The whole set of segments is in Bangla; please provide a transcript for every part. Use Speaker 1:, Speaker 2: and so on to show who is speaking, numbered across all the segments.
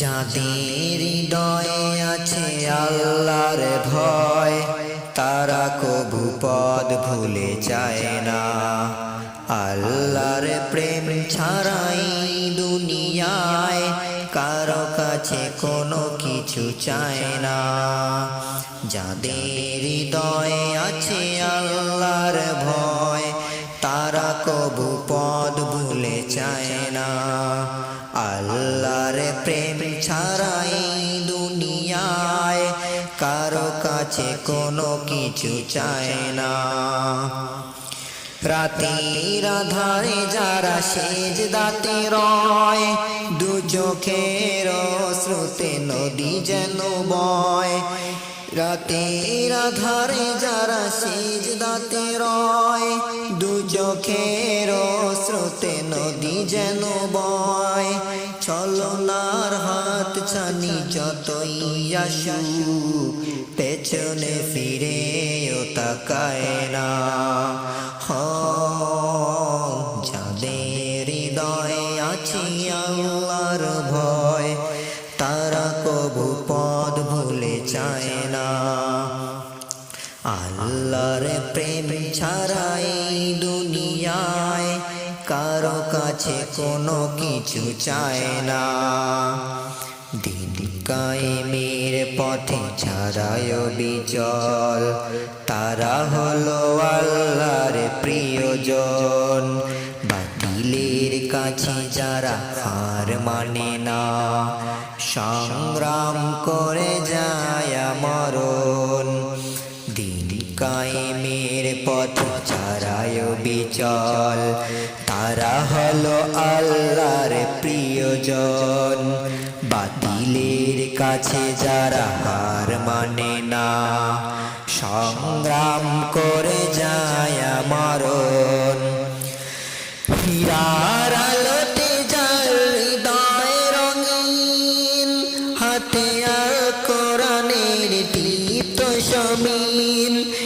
Speaker 1: যাদের হৃদয়ে আছে আল্লাহর ভয়, তারা কবু পদ ভুলে যায় না। আল্লাহর প্রেম ছাড়াই দুনিয়ায় কারও কাছে কোনো কিছু চায় না। যাদের হৃদয়ে আছে আল্লাহর ভয়, তারা কবু পদ ভুলে চায় না। আল্লাহর প্রেম ছাড়াই দুনিয়ায় কারও কাছে কোনো কিছু চায় না। রাতের আধারে যারা সেজ দাতে রয়, দু চোখের স্রোতে নদী যেন বয়। রাতের আধারে যারা সেজ দাতে রয়, দু চোখের নদী যেন বয় ছলনার হাত ছানি যতই আসু পেছনে ফিরে তাকায় না। হ, যাদের হৃদয়ে আছে আল্লাহর ভয়, তারা কবু পদ ভুলে চায় না। আল্লাহর প্রেম ছাড়াই কারও কাছে কোনো কিছু চায় না। দিন কায়েমের পথে ছাড়ায় বিচল তারা হলো আল্লাহর প্রিয়জন। বাতিলের কাছে যারা হার মানে না। সংগ্রাম করে যায় মরণ দিন কায়েমের পথ ছাড়ায় বিচল তারা হলো আল্লাহর প্রিয়জন। বাতিলের কাছে যারা হার মানে না। সংগ্রাম করে যায় মরণ। হীরার আলোতে যার হৃদয় রঙিন। হাতে কোরআনের দীপ্ত সমীন।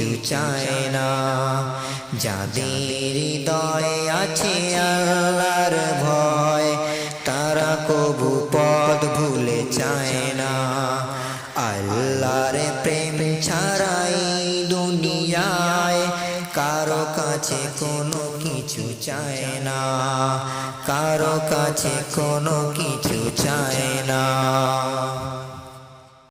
Speaker 1: কিছু চায় না। যাদের হৃদয়ে আছে আল্লাহর ভয়, তারা কবু পদ ভুলে চায় না। আল্লাহর প্রেম ছাড়াই দুনিয়ায় কারও কাছে কোনো কিছু চায় না। কারও কাছে কোনো কিছু চায় না।